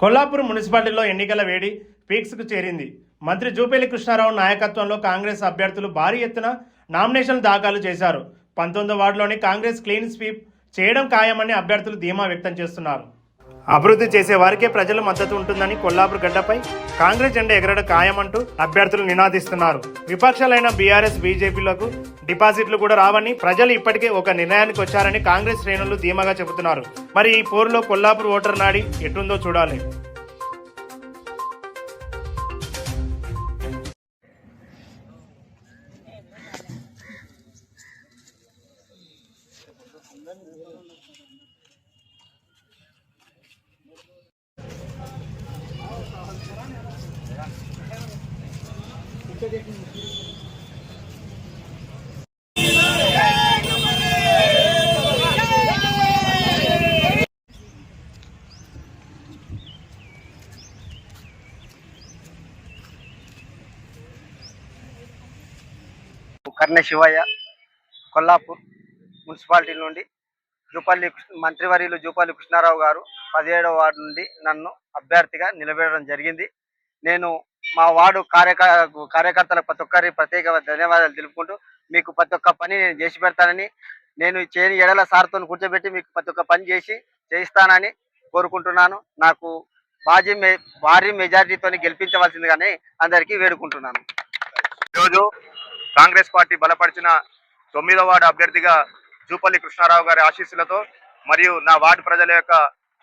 కొల్లాపూర్ మున్సిపాలిటీలో ఎన్నికల వేడి పీక్స్కు చేరింది. మంత్రి జూపేలి కృష్ణారావు నాయకత్వంలో కాంగ్రెస్ అభ్యర్థులు భారీ ఎత్తున నామినేషన్లు దాఖలు చేశారు. పంతొమ్మిదో వార్డులోని కాంగ్రెస్ క్లీన్ స్వీప్ చేయడం ఖాయమని అభ్యర్థులు ధీమా వ్యక్తం చేస్తున్నారు. అభివృద్ధి చేసే వారికే ప్రజల మద్దతు ఉంటుందని కొల్లాపూర్ గడ్డపై కాంగ్రెస్ జెండా ఎగరడ ఖాయమంటూ అభ్యర్థులు నినాదిస్తున్నారు. విపక్షాలైన బీఆర్ఎస్ బీజేపీలకు డిపాజిట్లు కూడా రావని ప్రజలు ఇప్పటికే ఒక నిర్ణయానికి వచ్చారని కాంగ్రెస్ శ్రేణులు ధీమాగా చెబుతున్నారు. మరి ఈ పోరులో కొల్లాపూర్ ఓటర్ నాడి ఎటుందో చూడాలి. కర్ణ శివయ్య కొల్లాపూర్ మున్సిపాలిటీ నుండి జూపల్లి కృష్ణ- మంత్రివర్యులు జూపల్లి కృష్ణారావు గారు పదిహేడవ వార్డు నుండి నన్ను అభ్యర్థిగా నిలబెట్టడం జరిగింది. నేను మా వార్డు కార్యక కార్యకర్తలకు ప్రతి ఒక్కరి ప్రత్యేక ధన్యవాదాలు తెలుపుకుంటూ మీకు ప్రతి ఒక్క పని నేను చేసి పెడతానని నేను చేయని ఎడల సార్తో కూర్చోబెట్టి మీకు ప్రతి ఒక్క పని చేసి చేయిస్తానని కోరుకుంటున్నాను. నాకు బాజీ మె భారీ మెజారిటీతో గెలిపించవలసిందిగానే అందరికీ వేడుకుంటున్నాను. ఈరోజు కాంగ్రెస్ పార్టీ బలపరిచిన తొమ్మిదో వార్డు అభ్యర్థిగా జూపల్లి కృష్ణారావు గారి ఆశీస్సులతో మరియు నా వార్డు ప్రజల యొక్క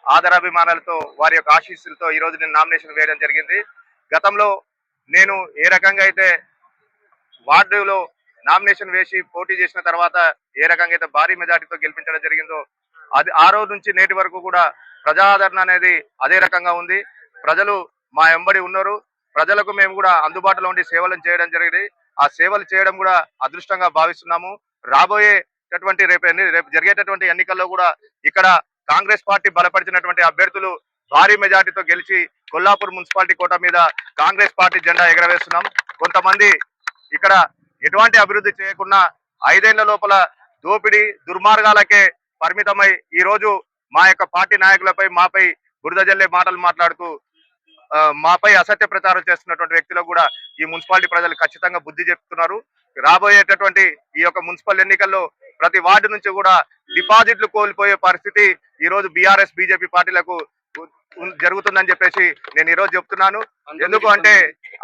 ఆదరాభిమానాలతో వారి యొక్క ఆశీస్సులతో ఈ రోజు నేను నామినేషన్ వేయడం జరిగింది. గతంలో నేను ఏ రకంగా అయితే వార్డులో నామినేషన్ వేసి పోటీ చేసిన తర్వాత ఏ రకంగా అయితే భారీ మెజార్టీతో గెలిపించడం జరిగిందో అది ఆ రోజు నుంచి నేటి వరకు కూడా ప్రజాదరణ అనేది అదే రకంగా ఉంది. ప్రజలు మా ఎంబడి ఉన్నారు. ప్రజలకు మేము కూడా అందుబాటులో ఉండి సేవలను చేయడం జరిగింది. ఆ సేవలు చేయడం కూడా అదృష్టంగా భావిస్తున్నాము. రాబోయేటటువంటి రేపు ఎన్ని- రేపు జరిగేటటువంటి ఎన్నికల్లో కూడా ఇక్కడ కాంగ్రెస్ పార్టీ బలపరిచినటువంటి అభ్యర్థులు భారీ మెజార్టీతో గెలిచి కొల్లాపూర్ మున్సిపాలిటీ కోట మీద కాంగ్రెస్ పార్టీ జెండా ఎగరవేస్తున్నాం. కొంతమంది ఇక్కడ ఎటువంటి అభివృద్ధి చేయకుండా ఐదేళ్ళ లోపల దోపిడీ దుర్మార్గాలకే పరిమితమై ఈ రోజు మా యొక్క పార్టీ నాయకులపై మాపై బురద జల్లే మాటలు మాట్లాడుతూ మాపై అసత్య ప్రచారం చేస్తున్నటువంటి వ్యక్తులకు కూడా ఈ మున్సిపాలిటీ ప్రజలు ఖచ్చితంగా బుద్ధి చెప్తున్నారు. రాబోయేటటువంటి ఈ యొక్క మున్సిపల్ ఎన్నికల్లో ప్రతి వార్డు నుంచి కూడా డిపాజిట్లు కోల్పోయే పరిస్థితి ఈ రోజు బీఆర్ఎస్ బీజేపీ పార్టీలకు జరుగుతుందని చెప్పేసి నేను ఈ రోజు చెప్తున్నాను ఎందుకు అంటే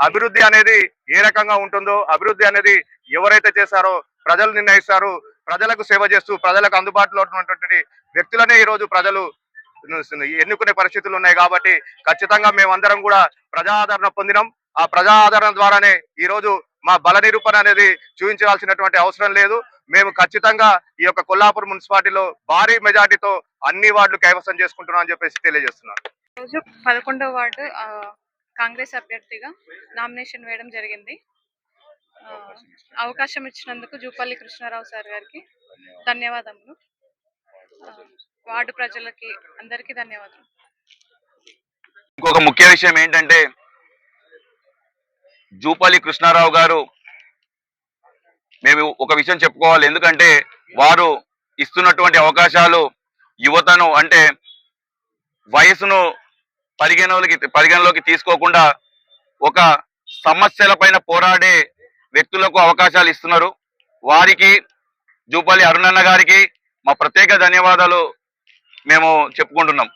అభివృద్ధి అనేది ఏ రకంగా ఉంటుందో అభివృద్ధి అనేది ఎవరైతే చేశారో ప్రజలు నిర్ణయిస్తారు. ప్రజలకు సేవ చేస్తూ ప్రజలకు అందుబాటులో ఉన్నటువంటి వ్యక్తులనే ఈ రోజు ప్రజలు ఎన్నుకునే పరిస్థితులు ఉన్నాయి కాబట్టి ఖచ్చితంగా మేమందరం కూడా ప్రజా ఆదరణ పొందినాం. ఆ ప్రజా ఆదరణ ద్వారానే ఈ రోజు మా బల నిరూపణ అనేది చూపించాల్సినటువంటి అవసరం లేదు. మేము ఖచ్చితంగా ఈ యొక్క కొల్లాపూర్ మున్సిపాలిటీలో భారీ మెజార్టీతో అన్ని వార్డులు కైవసం చేసుకుంటున్నాం అని చెప్పేసి తెలియజేస్తున్నాను రోజు పదకొండవ వార్డు కాంగ్రెస్ అభ్యర్థిగా నామినేషన్ వేయడం జరిగింది. అవకాశం ఇచ్చినందుకు జూపల్లి కృష్ణారావు సార్ గారికి ధన్యవాదములు. వార్డు ప్రజలకి అందరికీ ధన్యవాదాలు ఇంకొక ముఖ్య విషయం ఏంటంటే జూపల్లి కృష్ణారావు గారు మేము ఒక విషయం చెప్పుకోవాలి. ఎందుకంటే వారు ఇస్తున్నటువంటి అవకాశాలు యువతను అంటే వయసును పరిగణలోకి పరిగణలోకి తీసుకోకుండా ఒక సమస్యల పైన పోరాడే వ్యక్తులకు అవకాశాలు ఇస్తున్నారు. వారికి జూపల్లి అరుణన్న గారికి మా ప్రత్యేక ధన్యవాదాలు మేము చెప్పుకుంటున్నాం.